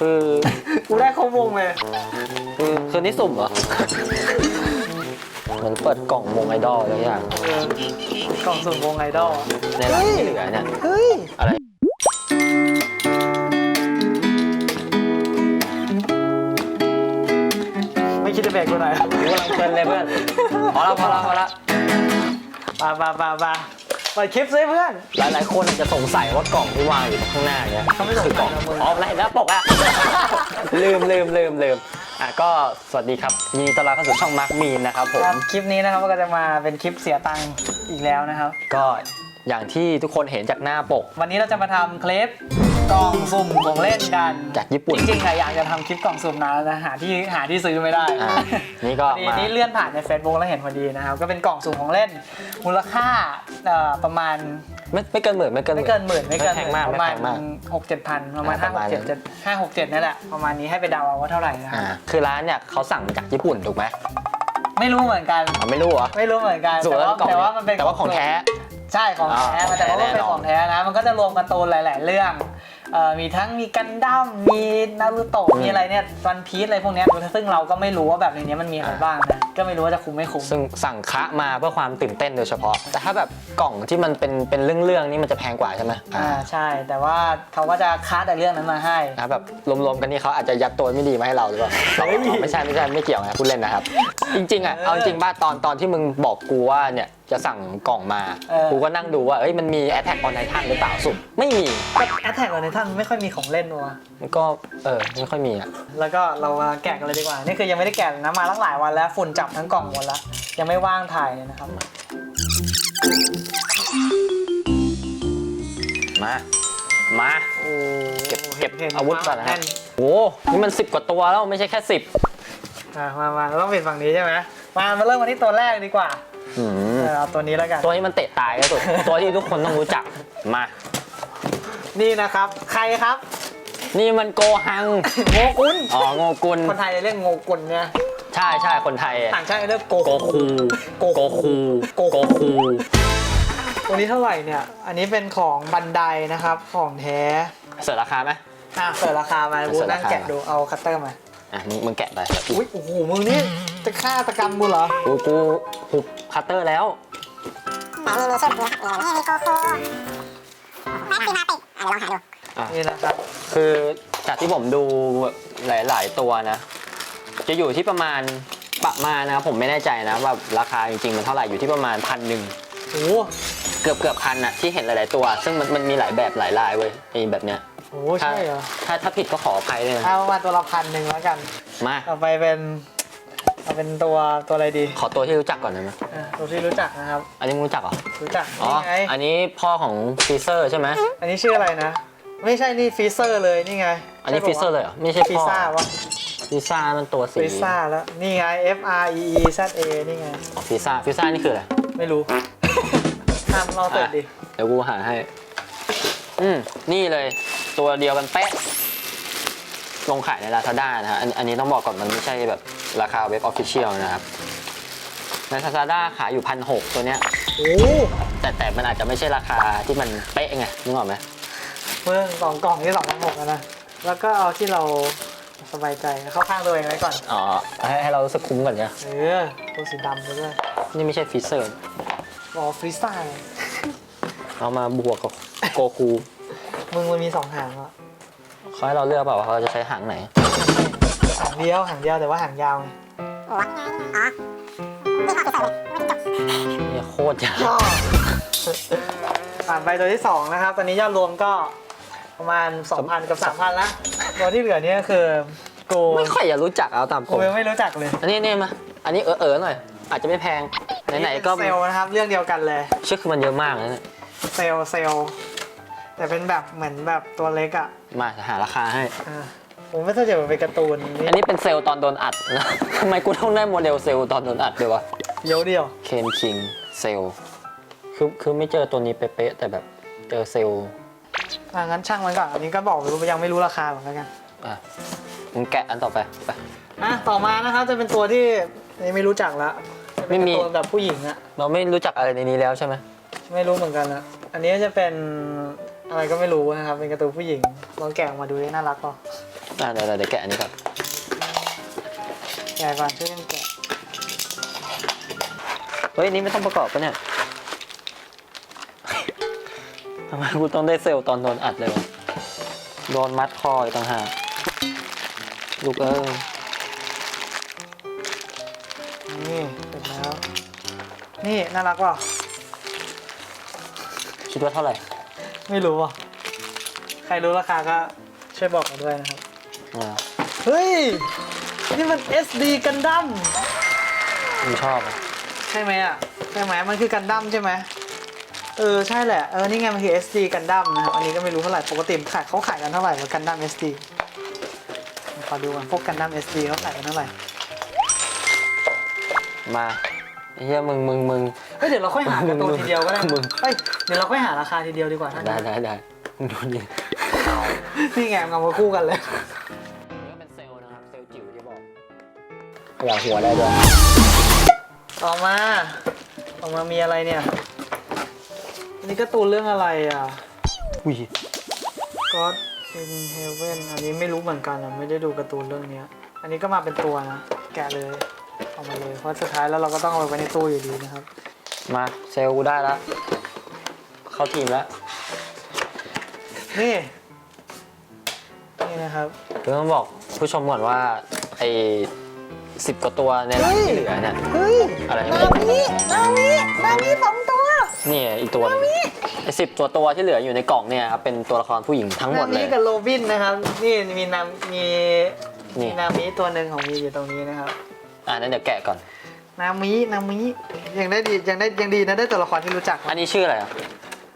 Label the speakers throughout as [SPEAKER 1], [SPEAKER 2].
[SPEAKER 1] คือ
[SPEAKER 2] กูได้ครบวงเลย
[SPEAKER 1] คือคือนี่สุ่มเหรอ เหมือนเปิดกล่องวงไอดอลอะไรอย่าง
[SPEAKER 2] เออกล่องสุ่มวงไอดอล
[SPEAKER 1] ในร้านที่เหลือเนี่ย
[SPEAKER 2] เฮ้ย
[SPEAKER 1] อะไร
[SPEAKER 2] ไม่คิดจะแบกกูหน่อย
[SPEAKER 1] กูกำลังเพลินเลยเพื่อนพอละพอละพอละ
[SPEAKER 2] ปาปาปาปา เปิดคลิปซิเพื่อน
[SPEAKER 1] หลายหลายๆ คนอาจจะสงสัยว่ากล่องที่วางอยู่ข้างหน้าเนี่ย
[SPEAKER 2] เขาไม่สงสัย
[SPEAKER 1] คือกล่อง
[SPEAKER 2] นะมึง
[SPEAKER 1] อ๋ออะไรนะปกอะ ลืมลืมลืมลืมอะก็สวัสดีครับยินดีต้อนรับเข้าสู่ช่องมาร์คมีนนะครับผ
[SPEAKER 2] ครั
[SPEAKER 1] ม
[SPEAKER 2] บคลิปนี้นะครับก็จะมาเป็นคลิปเสียตังค์อีกแล้วนะครับ
[SPEAKER 1] ก็อย่างที่ทุกคนเห็นจากหน้าปก
[SPEAKER 2] วันนี้เราจะมาทำคลิป กล่องสุ่มของเล่นกัน
[SPEAKER 1] จากญี่ปุ่น
[SPEAKER 2] จริงๆอะอยากจะทำคลิปกล่องสุ่มนานแล้วนะหาที่หาที่ซื้อไม่ได้
[SPEAKER 1] อ่านี่ก็
[SPEAKER 2] พอดี
[SPEAKER 1] มา
[SPEAKER 2] นี้เลื่อนผ่านใน Facebook แล้วเห็นพอดีนะครับ ก็เป็นกล่องสุ่มของเล่นมูลค่าเอ่อประมาณ
[SPEAKER 1] ไม่ไม่เกินหมื่นไม่เกินห
[SPEAKER 2] ไม่
[SPEAKER 1] มื่น
[SPEAKER 2] เกินหมื่นไม่เกิน
[SPEAKER 1] ไม่แพงมาก
[SPEAKER 2] ประมาณ
[SPEAKER 1] ไม่แพงมาก
[SPEAKER 2] หกเจ็ดพันประมาณ
[SPEAKER 1] อ่า
[SPEAKER 2] ห้า
[SPEAKER 1] ประ
[SPEAKER 2] ห
[SPEAKER 1] มาณ
[SPEAKER 2] กเจ็ด
[SPEAKER 1] นั้น
[SPEAKER 2] เจ็ดห้าหกเจ็ดนี่แหละประมาณนี้ให้ไปเดาเอาว่าเท่าไหร่นะค
[SPEAKER 1] อ่า
[SPEAKER 2] รับ
[SPEAKER 1] คือร้านเนี่ยเขาสั่งมาจากญี่ปุ่นถูกไหม
[SPEAKER 2] ไม่รู้เหมือนกัน
[SPEAKER 1] อ๋อไม่รู้เหรอ
[SPEAKER 2] ไม่รู้เหมือนกัน
[SPEAKER 1] ส่วน
[SPEAKER 2] แต่
[SPEAKER 1] แล้ว
[SPEAKER 2] ว่าก
[SPEAKER 1] ล่อง
[SPEAKER 2] แต่ว่ามันเป็น
[SPEAKER 1] แต่ว่าของแท้
[SPEAKER 2] ใช่ของแท้
[SPEAKER 1] อ่า
[SPEAKER 2] แต่ว่า
[SPEAKER 1] ของแท้
[SPEAKER 2] มันเป็น
[SPEAKER 1] แน่นอน
[SPEAKER 2] ของแท้นะ มันก็จะรวมการ์ตูนหลาย ๆ เรื่อง เอ่อมีทั้งมีกันดั้มมีนารูโตะมีอะไรเนี่ยวันพีซอะไรพวกเนี้ยซึ่งเราก็ไม่รู้ว่าแบบในเนี้ยมันมีอะไรบ้างนะก็ไม่รู้ว่าจะคุ้มไม่คุ้ม
[SPEAKER 1] ซึ่งสั่งคะมาเพื่อความตื่นเต้นโดยเฉพาะ แต่ถ้าแบบกล่องที่มันเป็นเป็นเรื่องๆนี่มันจะแพงกว่าใช่ไหม
[SPEAKER 2] อ่าใช่ แต่ว่าเขาก็จะคัดแต่เรื่องนั้นมาให้
[SPEAKER 1] นะแบบรวมๆกันนี่เขาอาจจะยัดตัวไม่ดีมาให้เราหรือเปล่า
[SPEAKER 2] เฮ้ย
[SPEAKER 1] ไม่ใช่ไม่ใช่ไม่เกี่ยวนะพูดเล่นนะครับ จริงๆอะ
[SPEAKER 2] เออ
[SPEAKER 1] เอาจริงบ้าตอนตอนที่มึงบอกกูว่าเนี่ย จะสั่งกล่องมา
[SPEAKER 2] เออ
[SPEAKER 1] กูก็นั่งดูว่าเอ้ยมันมี Attack on Titan หรือเปล่าสุดไม่มี
[SPEAKER 2] ก็แอตแทกเลยท่านไม่ค่อยมีของเล่นวะ
[SPEAKER 1] มันก็เออไม่ค่อยมีอะ
[SPEAKER 2] แล้วก็เรามาแกะกันเลยดีกว่า นี่คือยังไม่ได้แกะนะมาตั้งหลายวันแล้วฝุ่นจับทั้งกล่องหมดแล้วยังไม่ว่างถ่ายเลยนะครับ
[SPEAKER 1] มา มา
[SPEAKER 2] โอ้
[SPEAKER 1] เก็บเก็บ
[SPEAKER 2] ห็น
[SPEAKER 1] อาวุธก่อนนะค
[SPEAKER 2] แรั
[SPEAKER 1] บโอ้นี่มันสิบกว่าตัวแล้วไม่ใช่แค่สิบ
[SPEAKER 2] อะมามาเราต้องเป็นฝั่งนี้ใช่ไหมมามาเริ่มกันที่ตัวแรกดีกว่า
[SPEAKER 1] อืม
[SPEAKER 2] เออเอาตัวนี้แล้วกัน
[SPEAKER 1] ตัวนี้มันเตะตายที่สุด ตัวที่ทุกคนต้องรู้จัก มา
[SPEAKER 2] นี่นะครับ ใครครับ
[SPEAKER 1] นี่มันโกหัง
[SPEAKER 2] โงกุน
[SPEAKER 1] อ๋อโงกุล
[SPEAKER 2] คนไทยเรียกโงกุนเนี่ย
[SPEAKER 1] ใช่ใช่คนไทย
[SPEAKER 2] ต่างชาติเรียกโก
[SPEAKER 1] โกคู
[SPEAKER 2] โก
[SPEAKER 1] โกคู
[SPEAKER 2] โก
[SPEAKER 1] โกคู
[SPEAKER 2] ตัวนี้เท่าไหร่เนี่ย อันนี้เป็นของบันไดนะครับ ของแท้
[SPEAKER 1] เสิร์ชราคาไหม
[SPEAKER 2] อะเปิดราคามา
[SPEAKER 1] เปิด
[SPEAKER 2] บูธ
[SPEAKER 1] รา
[SPEAKER 2] นั่ง
[SPEAKER 1] คา
[SPEAKER 2] แกะดู เอาคัตเตอร์มา
[SPEAKER 1] อะมึงมึงแกะไป
[SPEAKER 2] อุ้ยโอ้โหมึงนี่จะฆ่าตกรรมกูเหรอ
[SPEAKER 1] กูกูหุบคัตเตอร์แล้ว
[SPEAKER 3] ไหนมีมีชื่อเนี้ยนี่มีโกโก้แม็กซิมาติกอะเดี๋ยวลองหาดู
[SPEAKER 2] นี่นะครับ
[SPEAKER 1] คือจากที่ผมดูหลาย ๆ ตัวนะ จะอยู่ที่ประมาณประมาณนะครับผมไม่แน่ใจนะว่าราคาจริงๆมันเท่าไหร่อยู่ที่ประมาณพันหนึ่ง
[SPEAKER 2] โอ้โห
[SPEAKER 1] เกือบเกือบพันอะที่เห็นหลาย ๆ ตัว ซึ่งมันมันมีหลายแบบหลายลายเว้ยไอ้แบบเนี้ย
[SPEAKER 2] โอ้โห
[SPEAKER 1] ถ้า
[SPEAKER 2] ใช่เหรอ
[SPEAKER 1] ถ้าถ้าผิดก็ขออภัยเลยนะ
[SPEAKER 2] เอาประมาณตัวละพันหนึ่งแล้วกัน
[SPEAKER 1] มา
[SPEAKER 2] ต่อไปเป็นเอาเป็นตัวตัวอะไรดี
[SPEAKER 1] ขอตัวที่รู้จักก่อนได้ไหม
[SPEAKER 2] อะตัวที่รู้จักนะครับ
[SPEAKER 1] อันนี้มึงรู้จักเหรอ
[SPEAKER 2] รู้จัก
[SPEAKER 1] อ๋อ
[SPEAKER 2] นี่ไง
[SPEAKER 1] อันนี้พ่อของฟีเซอร์ใช่ไหม
[SPEAKER 2] อันนี้ชื่ออะไรนะ ไม่ใช่นี่ฟีเซอร์เลยนี่ไง
[SPEAKER 1] อันนี้
[SPEAKER 2] ใช่
[SPEAKER 1] ฟี
[SPEAKER 2] ปะวะ
[SPEAKER 1] เซอร์เลยเหรอไม่ใช่
[SPEAKER 2] ฟี
[SPEAKER 1] พ่อ
[SPEAKER 2] ซ่าวะ
[SPEAKER 1] ฟีซ่ามันตัวสี
[SPEAKER 2] ฟีซ่าแล้วนี่ไง F R E E Z A นี่ไง
[SPEAKER 1] อ๋อฟีซ่าฟีซ่านี่คืออะไร
[SPEAKER 2] ไม่รู้ตามเราเปิดดิ
[SPEAKER 1] เดี๋ยวกูหาให้ อืมนี่เลย ตัวเดียวกันเป๊ะลงขายใน Lazada นะฮะอันอันนี้ต้องบอกก่อนมันไม่ใช่แบบราคาเว็บออฟฟิเชียลนะครับ ใน Lazada ขายอยู่พันหตัวเนี้ย
[SPEAKER 2] โอ้
[SPEAKER 1] แต่แต่มันอาจจะไม่ใช่ราคาที่มันเป๊ะไงนึกออกไหม
[SPEAKER 2] เพิ่งสองกล่องที่สองพันหกนะ แล้วก็เอาที่เราสบายใจเข้าข้างตัวเองไว้ก่อน
[SPEAKER 1] อ๋อให้ให้เรารู้สึกคุ้มก่อนเนี่ย
[SPEAKER 2] เออตัวสีดำไปด้วย
[SPEAKER 1] นี่ไม่ใช่ฟีเซอร์
[SPEAKER 2] รอฟรีซ่าไง
[SPEAKER 1] เอามาบวกกับโกคู
[SPEAKER 2] มึงมันมีสองหางอะ
[SPEAKER 1] เขาให้เราเลือกเปล่าว่าเขาจะใช้หางไหน
[SPEAKER 2] หางเดียวหางเดียวแต่ว่าหางยาวไง
[SPEAKER 3] หัวอ๋อนี่พอพิเศษเลยไม่จบ
[SPEAKER 1] เนี่ยโคตรยาว
[SPEAKER 2] ผ่านไปตัวที่สองนะครับ ตอนนี้ยอดรวมก็ประมาณ2,000กับ3,000ละตัวที่เหลือเนี่ยคือกู
[SPEAKER 1] ไม่ค่อยจะรู้จักเอาตามตร
[SPEAKER 2] กู
[SPEAKER 1] ง
[SPEAKER 2] ยังไม่รู้จักเลย
[SPEAKER 1] อันนี้เนี่ยมา อันนี้เออเออหน่อย อาจจะไม่แพง ไหนๆก็
[SPEAKER 2] เซลล์นะครับ เรื่องเดียวกันเลย
[SPEAKER 1] ชื่อคือมันเยอะมากนะเนี่ย
[SPEAKER 2] เซลล์เซลล์ แต่เป็นแบบเหมือนแบบตัวเล็กอะ
[SPEAKER 1] มาหาราคาให้
[SPEAKER 2] อ่าผมไม่เข้าใจว่าเป็นการ์ตูน
[SPEAKER 1] อันนี้เป็นเซลล์ตอนโดนอัดนะ ทำไมกูต้องได้โมเดลเซลล์ตอนโดนอัดด้วยวะ
[SPEAKER 2] เดียวเดียว
[SPEAKER 1] เคนคิงเซลล์คือคือไม่เจอตัวนี้เป๊ะๆแต่แบบเจอเซลล์
[SPEAKER 2] อ่างั้นช่างมันก่อนอันนี้ก็บอกไม่รู้ยังไม่รู้ราคาเหมือนกัน
[SPEAKER 1] อะมึงแกะอันต่อไปไป
[SPEAKER 2] อะต่อมานะครับจะเป็นตัวที่อันนี้ไม่รู้จักละจะเป็น
[SPEAKER 1] ไม่มี
[SPEAKER 2] การ์ตูนแบบผู้หญิงอะ
[SPEAKER 1] เราไม่รู้จักอะไรในนี้แล้วใช่ไหม
[SPEAKER 2] ไม่รู้เหมือนกันนะอันนี้จะเป็น อะไรก็ไม่รู้นะครับ เป็นการ์ตูนผู้หญิง ลองแกะออกมาดูดิน่ารักเปล่า
[SPEAKER 1] อะเดี๋ยวเดี๋ยวเดี๋ยวแกะอันนี้ก่อน
[SPEAKER 2] แกะก่อนช่วยกันแกะ
[SPEAKER 1] เฮ้ยอันนี้ไม่ต้องประกอบปะเนี่ย ทำไมกูต้องได้เซลล์ตอนโดนอัดเลยวะโดนมัดคออีกต่างหากลูกเอ้ย
[SPEAKER 2] นี่เสร็จแล้ว นี่น่ารักว่ะ
[SPEAKER 1] คิดว่าเท่าไหร่
[SPEAKER 2] ไม่รู้ว่ะ ใครรู้ราคาก็ช่วยบอกกันด้วยนะครับ
[SPEAKER 1] อ่า
[SPEAKER 2] เฮ้ย นี่มัน SD กันดั้ม
[SPEAKER 1] มึงชอบอะ
[SPEAKER 2] ใช่ไหมอะ ใช่ไหมมันคือกันดั้มใช่ไหมเออ ใช่แหละ เออ นี่ไงมันคือ SD กันดั้มนะครับ อันนี้ก็ไม่รู้เท่าไหร่ ปกติขายเขาขายกันเท่าไหร่ว่ากันดั้ม SD ขอดูกันพวกกันดั้ม SD เขาขายกันเท่าไหร่
[SPEAKER 1] มาไอ้เฮียมึงมึงมึง
[SPEAKER 2] เฮ้ยเดี๋ยวเราค่อยหาการ์ตูนทีเดียวก็ได้
[SPEAKER 1] มึง
[SPEAKER 2] เฮ้ย เดี๋ยวเราค่อยหาราคาทีเดียวดีกว่าถ้า
[SPEAKER 1] ได้
[SPEAKER 2] งั้น
[SPEAKER 1] ได้ได้มึงดูดิ
[SPEAKER 2] นี่ไงเอามาคู่กันเลย
[SPEAKER 1] นี่ก็เป็นเซลล์นะครับ เซลล์จิ๋วที่บอกขยับหัวได้ด้วย
[SPEAKER 2] ต่อมาต่อมามีอะไรเนี่ยอันนี้การ์ตูนเรื่องอะไรอะ
[SPEAKER 1] อุ้ย
[SPEAKER 2] God in Heaven อันนี้ไม่รู้เหมือนกันอะไม่ได้ดูการ์ตูนเรื่องเนี้ยอันนี้ก็มาเป็นตัวนะ แกะเลยเอามาเลย เพราะสุดท้ายแล้วเราก็ต้องเอาไปไว้ในตู้อยู่ดีนะครับ
[SPEAKER 1] มาเซลล์กูได้แล้ว เข้าทีมแล้ว
[SPEAKER 2] นี่ นี่นะครับ
[SPEAKER 1] คือต้องบอกผู้ชมก่อนว่าไอ้สิบกว่าตัวในร้านที่เหลือเนี่ย
[SPEAKER 2] เฮ้ย
[SPEAKER 1] อะไร
[SPEAKER 2] นามินามินามิสองตัว
[SPEAKER 1] นี่อีกตัวหนึงไอ้สิบตัวตัวที่เหลืออยู่ในกล่องเนี่ยครับเป็นตัวละครผู้หญิงทั้งหมด
[SPEAKER 2] นา
[SPEAKER 1] เล
[SPEAKER 2] มิ
[SPEAKER 1] ย
[SPEAKER 2] กับโรบินนะครับ นี่มีนามี
[SPEAKER 1] นี่
[SPEAKER 2] มีนามิตัวหนึ่งของมีอยู่ตรงนี้นะครับ
[SPEAKER 1] อ่านั้นเดี๋ยวแกะก่อน
[SPEAKER 2] นามินามิยังได้ดียังได้ยังดีนะได้ตัวละครที่รู้จัก
[SPEAKER 1] อันนี้ชื่ออะไรอะ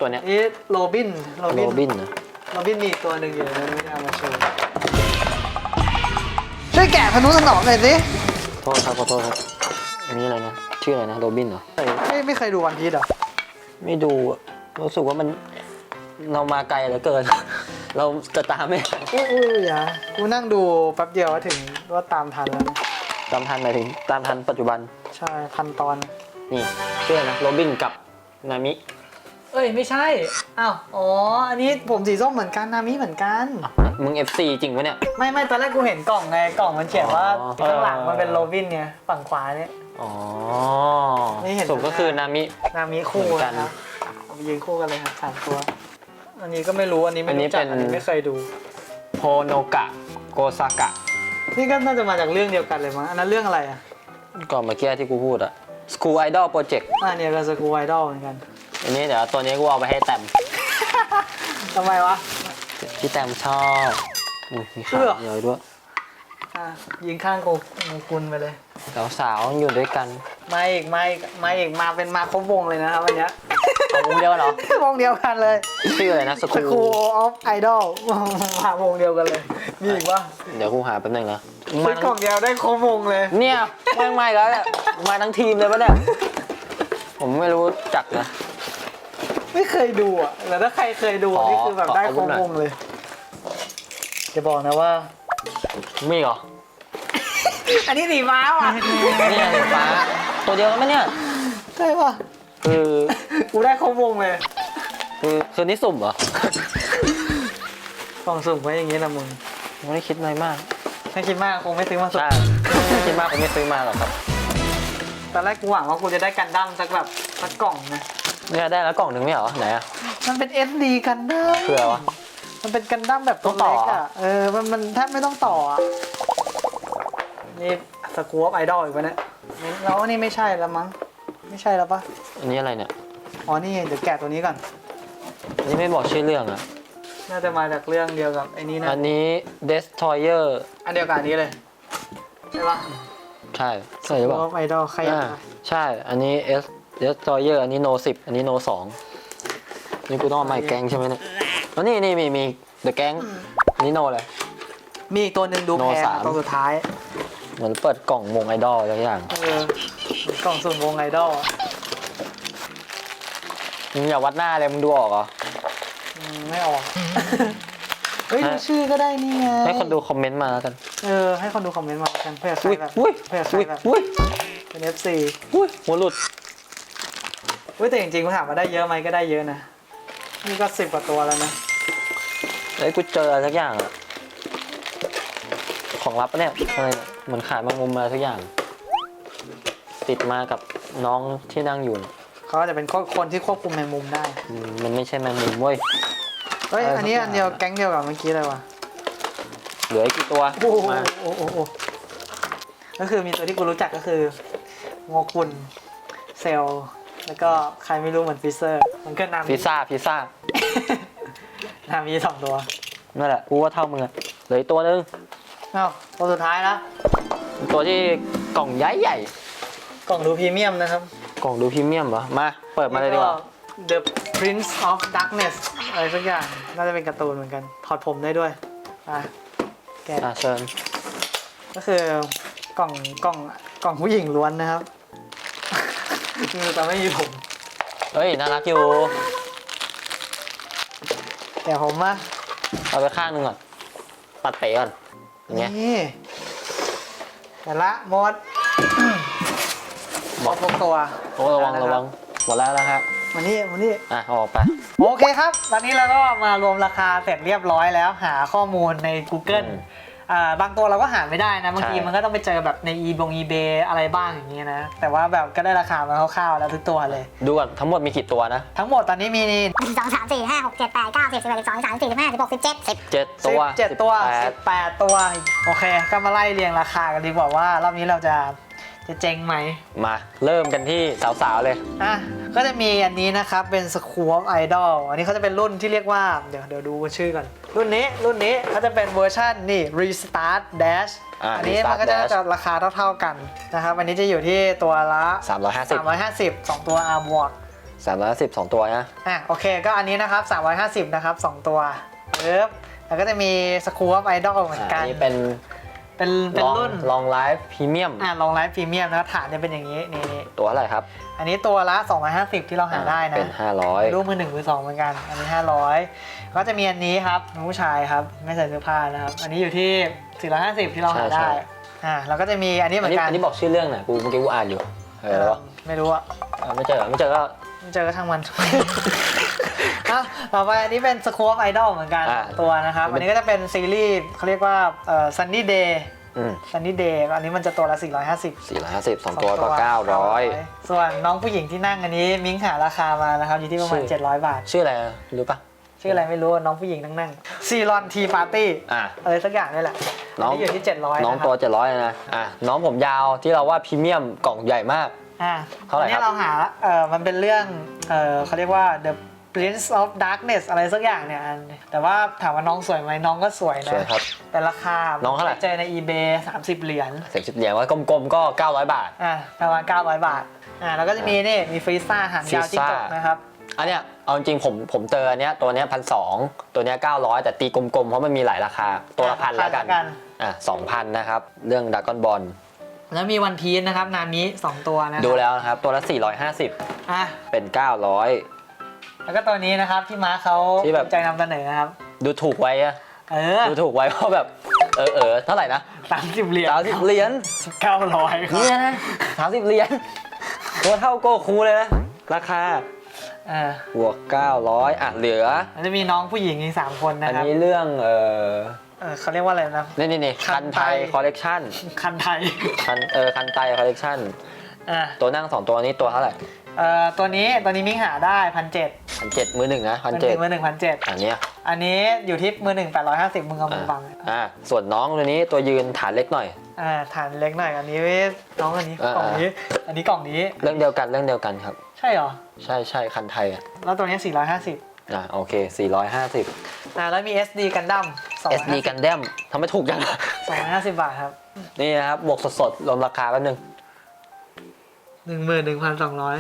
[SPEAKER 1] ตัวเนี้ย
[SPEAKER 2] นี่โรบินโร
[SPEAKER 1] โร
[SPEAKER 2] บิน
[SPEAKER 1] บินนะ
[SPEAKER 2] โรบินมีอีกตัวหนึ่งอยู่นะไม่ได้เอามาโชว์ช่วยแกะพนุถนอมหน่อยสิ
[SPEAKER 1] โทษครับขอโทษครับ อันนี้อะไรนะ ชื่ออะไรนะโรบินเหรอ
[SPEAKER 2] ไม่ไม่เคยดูวันพีซเหรอ
[SPEAKER 1] ไม่ดูอะรู้สึกว่ามันเรามาไกลเหลือเกิน เราจะตามไม่
[SPEAKER 2] อุ้ยอุ้ยอย่ากูนั่งดูแป๊บเดียวก็ถึงว่าตามทันแล้วนะ
[SPEAKER 1] ตามทันหมายถึงตามทันปัจจุบัน
[SPEAKER 2] ใช่พันตอน
[SPEAKER 1] นี่ชื่ออะไรนะโรบินกับนามิ
[SPEAKER 2] เอ้ยไม่ใช่อ้าวอ๋ออันนี้ผมสีส้มเหมือนกันนามิเหมือนกัน
[SPEAKER 1] มึง FC จริงปะเนี่ย
[SPEAKER 2] ไม่ไม่ตอนแรกกูเห็นกล่องไงกล่องมันเขียนว่า
[SPEAKER 1] อ๋อ
[SPEAKER 2] ข้างหลังมันเป็นโรบินเนี่ยฝั่งขวาเนี่ย
[SPEAKER 1] อ๋อ
[SPEAKER 2] นี่เห็น
[SPEAKER 1] สรุปก็คือนามิ
[SPEAKER 2] นามิคู่
[SPEAKER 1] เหมือนกัน
[SPEAKER 2] นะครับเอาไปยืนคู่กันเลยครับสามตัว อันนี้ก็ไม่รู้อันนี้ไม่รู้จัก
[SPEAKER 1] อั
[SPEAKER 2] อั
[SPEAKER 1] น
[SPEAKER 2] น
[SPEAKER 1] นี้เป็น
[SPEAKER 2] นี้ไม่เคยดู
[SPEAKER 1] โพโนกะโกซากะ
[SPEAKER 2] นี่ก็น่าจะมาจากเรื่องเดียวกันเลยมั้งอันนั้นเรื่องอะไรอะ
[SPEAKER 1] ก่อนเมื่อกี้ที่กูพูดอะ School Idol Project
[SPEAKER 2] อ่าเนี่ยก็สกูไอดอลเหมือนกัน
[SPEAKER 1] อันนี้เดี๋ยวตัวนี้กูเอาไปให้แตม
[SPEAKER 2] ทำไมวะ
[SPEAKER 1] พี่แตมชอบอุ๊ยมีขา
[SPEAKER 2] เอื้อ
[SPEAKER 1] เดียวด้วย
[SPEAKER 2] อะยิงข้างกูงูกุลไปเลย
[SPEAKER 1] สาวๆอยู่ด้วยกัน
[SPEAKER 2] มาอีกมาอีกมาอีกมาเป็นมาครบวงเลยนะครับวันเนี้ย
[SPEAKER 1] เอาวงเดียวเหรอ
[SPEAKER 2] วงเดียวกันเลย
[SPEAKER 1] ชื่ออะไรนะ
[SPEAKER 2] ส
[SPEAKER 1] School
[SPEAKER 2] กูออฟไอดอลมาวงเดียวกันเลย มีอีกวะ
[SPEAKER 1] เดี๋ยวกูหาแป๊บนึงนะ
[SPEAKER 2] ซื้อกล่องเดียวได้ครบวงเลย
[SPEAKER 1] เนี่ยไม่ไม่แล้วเนี่ยมาทั้งทีมเลยปะเนี่ยผมไม่รู้จักนะ
[SPEAKER 2] ไม่เคยดูอะแต่ถ้าใครเคยดู
[SPEAKER 1] ขอ
[SPEAKER 2] นี่คือแบบได้
[SPEAKER 1] ขออา
[SPEAKER 2] ค
[SPEAKER 1] วุ
[SPEAKER 2] ร
[SPEAKER 1] ธ
[SPEAKER 2] บ
[SPEAKER 1] หน่อย
[SPEAKER 2] วงเลยจะบอกนะว่า
[SPEAKER 1] มีเหรอ
[SPEAKER 2] อันนี้สีฟ้าว่ะ
[SPEAKER 1] เนี่ยสีฟ้า ตัวเดียวกันไหมเนี่ย
[SPEAKER 2] ใช่ป่ะ
[SPEAKER 1] คือ
[SPEAKER 2] กูได้ครบวงเลย
[SPEAKER 1] คือคือนี่สุ่มเหรอ
[SPEAKER 2] กล่องสุ่มไว้อย่างงี้นะมึง
[SPEAKER 1] ไม่ได้คิดอะไรมาก
[SPEAKER 2] ถ้าคิดมากคงไม่ซื้อมาสุ่ม
[SPEAKER 1] ใช่ไม่คิดมากผมไม่ซื้อมาหรอกครับ
[SPEAKER 2] ตอนแรกกูหวังว่ากูจะได้กันดั้มสักแบบสักกล่องนะ
[SPEAKER 1] เนี่ยได้แล้วกล่องหนึ่งไม่เหรอไหนอะ
[SPEAKER 2] มันเป็น SD กันดั้ม
[SPEAKER 1] คืออะไรวะ
[SPEAKER 2] มันเป็นกันดั้มแบบตัว
[SPEAKER 1] ต้องต่
[SPEAKER 2] เล็
[SPEAKER 1] อก
[SPEAKER 2] อะ เออ มันมันแทบไม่ต้องต่ออะ นี่สกู๊ปไอดอลอีกวะเนี่ยแล้วอันนี่ไม่ใช่แล้วมั้ง ไม่ใช่แล้วปะ
[SPEAKER 1] อันนี้อะไรเนี่ย
[SPEAKER 2] อ๋อ นี่เดี๋ยวแกะตัวนี้ก่อน
[SPEAKER 1] อันนี้ไม่บอกชื่อเรื่องอะ
[SPEAKER 2] น่าจะมาจากเรื่องเดียวกับไอ้นี่นะ
[SPEAKER 1] อันนี้ Destroyer
[SPEAKER 2] อันเดียวกับอันนี้เลย ใช่ปะ
[SPEAKER 1] ใช่ ใช่หรือเปล่า
[SPEAKER 2] สกู๊ปไอดอลขยับ
[SPEAKER 1] อ่าใช่ อันนี้ S Destroyer อันนี้ No 10อันนี้ No 2นี่กูต้องเอาไม้แกงใช่ไหมเนี่ยแล้วนี่นี่มีมี The Gang อันนี้ No เลย
[SPEAKER 2] มีอีกตัวหนึ่งดู
[SPEAKER 1] โน
[SPEAKER 2] แพง
[SPEAKER 1] สาม
[SPEAKER 2] อะตัวสุดท้าย
[SPEAKER 1] เหมือนเปิดกล่องวงไอดอลอะไรอย่าง
[SPEAKER 2] เออกล่องสุ่มวงไอดอลอะ
[SPEAKER 1] มึงอย่าวัดหน้าเลยมึงดูออกเหรอ
[SPEAKER 2] อืมไม่ออก เฮ้ย
[SPEAKER 1] ฮะ
[SPEAKER 2] ดูชื่อก็ได้นี่ไง
[SPEAKER 1] ให้คนดูคอมเมนต์มาแล้วกัน
[SPEAKER 2] เออให้คนดูคอมเมนต์มากันเพื่อใคร
[SPEAKER 1] อุ้ย
[SPEAKER 2] แบบ
[SPEAKER 1] อุ้ย
[SPEAKER 2] เพื่อใคร
[SPEAKER 1] อุ้ย
[SPEAKER 2] แบบ
[SPEAKER 1] อุ้ย
[SPEAKER 2] เป็น FC
[SPEAKER 1] อุ้ยหัวหลุด
[SPEAKER 2] เว้ยแต่จริงๆกูถามว่าได้เยอะไหมก็ได้เยอะนะ นี่ก็สิบกว่าตัวแล้วนะ
[SPEAKER 1] ไอ้ยกูเจออะไรสักอย่างอะของลับปะเนี่ยอะไรเนี่ยเหมือนขายแมงมุมอะไรทุกอย่าง ติดมากับน้องที่นั่งอยู่เนี่ย
[SPEAKER 2] เขาก็จะเป็นคนที่ควบคุมแมงมุมได้
[SPEAKER 1] อืมมันไม่ใช่แมงมุมเว้ย
[SPEAKER 2] เฮ้ย
[SPEAKER 1] เออ
[SPEAKER 2] อันนี้
[SPEAKER 1] สักอย่าง
[SPEAKER 2] อันเดียวแก๊งเดียวกับเมื่อกี้เลยว่ะ
[SPEAKER 1] เหลืออีกกี่ตัว
[SPEAKER 2] โอ้โห
[SPEAKER 1] มา
[SPEAKER 2] โอ้โหโอ้โหก็คือมีตัวที่กูรู้จักก็คือโงกุลเซลล์ แล้วก็ใครไม่รู้เหมือนฟิเซอร์ มันก็นามิ
[SPEAKER 1] พิซซ่าพิซซ่า
[SPEAKER 2] นามีสองตัว
[SPEAKER 1] นั่นแหละกูว่าเท่ามึงอะเหลืออีกตัวนึง
[SPEAKER 2] เอ้าตัวสุดท้ายแล้ว
[SPEAKER 1] ตัวที่กล่องใหญ่ใหญ่
[SPEAKER 2] กล่องดูพรีเมียมนะครับ
[SPEAKER 1] ๆกล่องดูพรีเมียมเหรอ มา เปิดมาเลยดีกว่า
[SPEAKER 2] The Prince of Darkness อะไรสักอย่าง น่าจะเป็นการ์ตูนเหมือนกัน ถอดผมได้ด้วยอะแกะ
[SPEAKER 1] อะเชิญ
[SPEAKER 2] ก็คือกล่องกล่องกล่องผู้หญิงล้วนนะครับ คือแต่ไม่มีผม
[SPEAKER 1] เฮ้ยน่ารักอยู่
[SPEAKER 2] แต่ผมอะ
[SPEAKER 1] เอาไปข้างหนึงก่อนตัดเป๋ก่อนอย่างเงี้ย
[SPEAKER 2] นี่แต่ละหมดหมดทุกตัว
[SPEAKER 1] โอ้ระวังระวังหมดแล้วนะครับ
[SPEAKER 2] มานี่มานี่
[SPEAKER 1] อะเอาออกไป
[SPEAKER 2] โอเคครับ ตอนนี้เราก็มารวมราคาเสร็จเรียบร้อยแล้ว หาข้อมูลใน Google
[SPEAKER 1] อืม
[SPEAKER 2] อ่า บางตัวเราก็หาไม่ได้นะบางที
[SPEAKER 1] ใช่
[SPEAKER 2] มันก็ต้องไปเจอแบบใน e บง eBay อะไรบ้างอย่างเงี้ยนะ แต่ว่าแบบก็ได้ราคามาคร่าวๆแล้วทุกตัวเลย
[SPEAKER 1] ดูก่อนทั้งหมดมีกี่ตัวนะ
[SPEAKER 2] ทั้งหมดตอนนี้มีนี่
[SPEAKER 3] หนึ่งสองสามสี่ห้าหกเจ็ดแปดเก้าสิบสิบเอ็ดสิบสองสิบสามสิบสี่สิบห้าสิบหกสิบเจ็ดสิบ
[SPEAKER 1] เจ็ดตัว
[SPEAKER 2] เจ็ดตัว
[SPEAKER 1] แป
[SPEAKER 2] สิ
[SPEAKER 1] ด
[SPEAKER 2] บแปดตัว โอเค ก็มาไล่เรียงราคากันดีกว่าว่ารอบนี้เราจะจะเจ๊งไหม
[SPEAKER 1] มาเริ่มกันที่สาวๆเลย
[SPEAKER 2] อะ ก็จะมีอันนี้นะครับ เป็น School of Idol อันนี้เขาจะเป็นรุ่นที่เรียกว่า เดี๋ยวเดี๋ยวดูชื่อก่อน รุ่นนี้รุ่นนี้เขาจะเป็นเวอร์ชันนี่ Restart Dash
[SPEAKER 1] อ่า
[SPEAKER 2] อันนี้มัน
[SPEAKER 1] Restart
[SPEAKER 2] ก็จะ
[SPEAKER 1] Dash
[SPEAKER 2] จะราคาเท่าๆกันนะครับอันนี้จะอยู่ที่ตัวละ
[SPEAKER 1] 350
[SPEAKER 2] 350 2 ตัว R บวก
[SPEAKER 1] 310สองตัวนะ
[SPEAKER 2] อะโอเคก็อันนี้นะครับ 350 นะครับ 2 ตัวเอิบแล้วก็จะมี School of Idol เหมือน
[SPEAKER 1] อ่า
[SPEAKER 2] กั
[SPEAKER 1] อั
[SPEAKER 2] น
[SPEAKER 1] นนี้เป็น
[SPEAKER 2] เป็นเป็น
[SPEAKER 1] ลอง
[SPEAKER 2] รุ่น
[SPEAKER 1] ลองไลฟ์พรีเมียม
[SPEAKER 2] อะลองไลฟ์พรีเมียมนะครับฐานจะเป็นอย่างนี้นี่นี่
[SPEAKER 1] ตัวเท่าไหร่ครับ
[SPEAKER 2] อันนี้ตัวละ 250 ที่เราหาได้นะ
[SPEAKER 1] เป็น
[SPEAKER 2] รูปมือหนึ่งมือสองเหมือนกัน อันนี้ 500 ก็จะมีอันนี้ครับผู้ชายครับไม่ใส่เสื้อผ้านะครับ อันนี้อยู่ที่ 450 ที่เราหาได้อ่าแล้วก็จะมีอันนี้
[SPEAKER 1] 500
[SPEAKER 2] เห
[SPEAKER 1] อั
[SPEAKER 2] มื
[SPEAKER 1] น
[SPEAKER 2] อน
[SPEAKER 1] นี้
[SPEAKER 2] กัน
[SPEAKER 1] อันนี้บอกชื่อเรื่องหน่อยกูเมื่อกี้กูอ่านอยู่เอ
[SPEAKER 2] เอ
[SPEAKER 1] อ
[SPEAKER 2] อ
[SPEAKER 1] แล้ว
[SPEAKER 2] ไม่รู้อะ
[SPEAKER 1] เออไม่เจอไม่เจอก็
[SPEAKER 2] ไม่เจอก็ช่างมันอะต่อไปอันนี้เป็น s q u a r Idol เหมือนกัน
[SPEAKER 1] อ่า
[SPEAKER 2] ตัวนะครับ อันนี้ก็จะเป็นซีรีส์เขาเรียกว่าเอ่อ Sunny Day
[SPEAKER 1] อืม
[SPEAKER 2] Sunny Day อันนี้มันจะตัวละ 450
[SPEAKER 1] 450สองตัว
[SPEAKER 2] ส
[SPEAKER 1] ก็900
[SPEAKER 2] ส่วนน้องผู้หญิงที่นั่งอันนี้ มิ้งหาราคามานะครับ อยู่ที่ประมาณ
[SPEAKER 1] ชื่อ
[SPEAKER 2] 700 บาท
[SPEAKER 1] ชื่ออะไรอะรู้ปะ
[SPEAKER 2] ชื่ออะไรไม่รู้น้องผู้หญิงนั่งนั่งซีรอนทีปาร์ตี้
[SPEAKER 1] อะ
[SPEAKER 2] อะไรสักอย่างนี่แหละ
[SPEAKER 1] น้อง
[SPEAKER 2] นนี้อยู่ที่ 700
[SPEAKER 1] น้องะ
[SPEAKER 2] ครับ
[SPEAKER 1] ตัว700เลยนะอะน้องผมยาวที่เราว่าพรีเมียมกล่องใหญ่มาก
[SPEAKER 2] อ่า
[SPEAKER 1] เท่าไหร่
[SPEAKER 2] อันนี้
[SPEAKER 1] ครับ
[SPEAKER 2] เราหาเอ่อมันเป็นเรื่องเอ่อเขาเรียกว่า The Prince of Darkness อะไรสักอย่างเนี่ยอันแต่ว่าถามว่าน้องสวยไหมน้องก็สวย
[SPEAKER 1] ส
[SPEAKER 2] นะ
[SPEAKER 1] วยครับ
[SPEAKER 2] แต่ราคา
[SPEAKER 1] น้องเท่าไหร่
[SPEAKER 2] เจอใน eBay 30 เหรียญ
[SPEAKER 1] เสียงชิดเหรียญว่ากลมๆก็ 900 บาท
[SPEAKER 2] อ่าประมาณ900 บาทอ่าแล้วก็จะมีนี่มีฟรีซ่าหางยาวจิ้งจก
[SPEAKER 1] Frieza
[SPEAKER 2] นะครับ
[SPEAKER 1] อันเนี้ยเอาจริงๆผมผมเจออันเนี้ยตัวเนี้ยพันสองตัวเนี้ย900แต่ตีกลมๆเพราะมันมีหลายราคาตัวละ
[SPEAKER 2] อะ
[SPEAKER 1] พันแล้วกัน
[SPEAKER 2] พันละกัน
[SPEAKER 1] อะ2,000นะครับ เรื่องดากอนบอล
[SPEAKER 2] แล้วมีวันพีชนะครับ นามิ2ตัวนะครับ
[SPEAKER 1] ดูแล้วนะครับ ตัวละ
[SPEAKER 2] อะ
[SPEAKER 1] 450เป็น 900
[SPEAKER 2] แล้วก็ตัวนี้นะครับที่ม้าเขา
[SPEAKER 1] ที่แบบ
[SPEAKER 2] ภูมิใจนำเสนอนะครับ
[SPEAKER 1] ดูถูกไว้อะ
[SPEAKER 2] เออ
[SPEAKER 1] ดูถูกไว้เพราะแบบ เออเออเท่าไหร่นะ
[SPEAKER 2] สามสิบเหรียญ
[SPEAKER 1] 30เหรียญ
[SPEAKER 2] เก้าร้อยครับ
[SPEAKER 1] เนี่ยนะ30เหรียญตัวเท่าโกคูเลยนะ ราคา
[SPEAKER 2] เออบ
[SPEAKER 1] วก 900 อะเหลือ
[SPEAKER 2] แล้วจะมีน้องผู้หญิงอีกสามคนนะ
[SPEAKER 1] อัน
[SPEAKER 2] ครับ
[SPEAKER 1] นี้เรื่องเออ
[SPEAKER 2] เออเขาเรียกว่าอะไรนะ
[SPEAKER 1] นี่นี่นี่
[SPEAKER 2] คั
[SPEAKER 1] คั
[SPEAKER 2] น
[SPEAKER 1] น
[SPEAKER 2] ไท
[SPEAKER 1] ไท
[SPEAKER 2] ย
[SPEAKER 1] ยคอลเลกชัน
[SPEAKER 2] คันไทย
[SPEAKER 1] คันเออคันไตคอลเลกชัน
[SPEAKER 2] อะ
[SPEAKER 1] ตัวนั่งสองตัวนี้ตัวเท่าไหร่
[SPEAKER 2] เอ่อตัวนี้ตัวนี้มิ้งหาได้พันเจ็ด
[SPEAKER 1] พันเจ็ดมือหนึ่งนะพั
[SPEAKER 2] พั
[SPEAKER 1] น
[SPEAKER 2] น
[SPEAKER 1] เจ็
[SPEAKER 2] เจ็
[SPEAKER 1] ด
[SPEAKER 2] ดมือหนึ่งพันเจ็ด
[SPEAKER 1] อันเนี้ย
[SPEAKER 2] อันนี้อยู่ที่มือหนึ่งแปดร้อยห้าสิบมึงเอามือบัง
[SPEAKER 1] อ่าส่วนน้องตัวนี้ตัวยืนฐานเล็กหน่อย
[SPEAKER 2] อ่าฐานเล็กหน่อยอันนี้น้องอันนี้
[SPEAKER 1] อ่า
[SPEAKER 2] กล่องนี้ อันนี้กล่องนี้
[SPEAKER 1] เรื่องเดียวกันเรื่องเดียวกันครับ
[SPEAKER 2] ใช่เหรอ
[SPEAKER 1] ใช่ใช่คันไทยอะ
[SPEAKER 2] แล้วตัวนี้สี่ร้อยห้าสิบ
[SPEAKER 1] อ่าโอเค 450
[SPEAKER 2] อ่าแล้วมี SD กันดั้มสอง
[SPEAKER 1] SD กันดั้มทำไม่ถูกยัง
[SPEAKER 2] สองร้อยห้าสิบบาทครับ
[SPEAKER 1] นี่นะครับบวกสดๆรวมราคาแป๊บนึง
[SPEAKER 2] หนึ่งหมื่นหนึ่งพันสองร้อย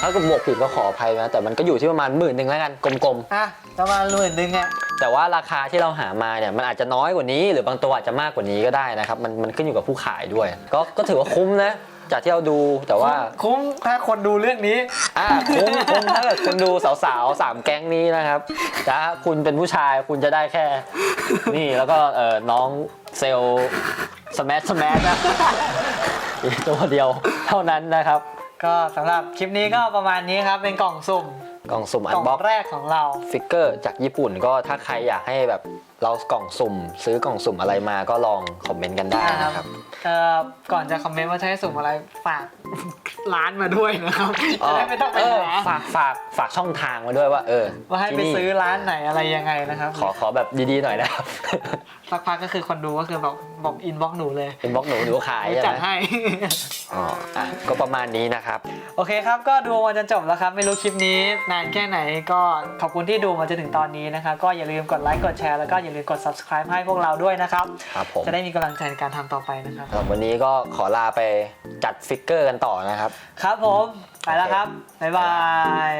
[SPEAKER 1] ถ้าก็บวกผิดก็ขออภัยนะ แต่มันก็อยู่ที่ประมาณหมื่นหนึ่งแล้วกันกลม
[SPEAKER 2] อะประมาณหมื่นหนึ่งอะ
[SPEAKER 1] ๆ แต่ว่าราคาที่เราหามาเนี่ย มันอาจจะน้อยกว่านี้ หรือบางตัวอาจจะมากกว่านี้ก็ได้นะครับ มันมันขึ้นอยู่กับผู้ขายด้วย ก็ก็ถือว่าคุ้มนะ จากที่เราดูแต่ว่า
[SPEAKER 2] คุ้มถ้าคนดูเรื่องนี้
[SPEAKER 1] อ่าคุ้มคุ้มถ้าเกิดคุณดูสาวๆสามแก๊งนี้นะครับถ้าคุณเป็นผู้ชายคุณจะได้แค่ นี่แล้วก็เออน้องเซลสแมทสแมทนะอีกตัวเดียวเท่านั้นนะครับ
[SPEAKER 2] ก็สำหรับคลิปนี้ก็ประมาณนี้ครับ เป็นกล่องสุ่ม
[SPEAKER 1] กล่องสุ่มอั
[SPEAKER 2] ก
[SPEAKER 1] น
[SPEAKER 2] ล่อง
[SPEAKER 1] บ็อก
[SPEAKER 2] แรกของเรา
[SPEAKER 1] ฟิกเกอร์จากญี่ปุ่นก็ถ้าใครอยากให้แบบเรากล่องสุ่ม ซื้อกล่องสุ่มอะไรมาก็ลองคอมเมนต์กันได้นะครับ
[SPEAKER 2] เอ่อก่อนจะคอมเมนต์ว่าจะให้สุ่มอะไรฝาก ร้านมาด้วยนะครับจะได้ไม่ต้องไป
[SPEAKER 1] เหาฝากฝากฝากช่องทางมาด้วยว่า เออ
[SPEAKER 2] ว่าให้ไป
[SPEAKER 1] ที่นี่
[SPEAKER 2] ซื้อร้านไหนอะไรยังไงนะครับ
[SPEAKER 1] ขอขอแบบดีๆหน่อยนะครับ
[SPEAKER 2] สักพักก็คือคนดูก็คือบอกบอกอินบ็อกหนูเลย
[SPEAKER 1] เป็นบล็อกหนูหนูขาย
[SPEAKER 2] เดี๋ยว
[SPEAKER 1] ใช่
[SPEAKER 2] จัด
[SPEAKER 1] ไหม
[SPEAKER 2] ให้
[SPEAKER 1] อ๋ออะก็ประมาณนี้นะครับ
[SPEAKER 2] โอเคครับ ก็ดูมาจนจบแล้วครับ ไม่รู้คลิปนี้นานแค่ไหนก็ขอบคุณที่ดูมาจนถึงตอนนี้นะครับ ก็อย่าลืมกดไลค์ กดแชร์ แล้วก็อย่าลืมกด subscribe ให้พวกเราด้วยนะครับ
[SPEAKER 1] รบ
[SPEAKER 2] จะได้มีกำลังใจในการทำต่อไปนะครับ
[SPEAKER 1] ครับวันนี้ก็ขอลาไปจัดฟิกเกอร์กันต่อนะครับ
[SPEAKER 2] ครับผม ไปแล้วครับ บ๊ายบาย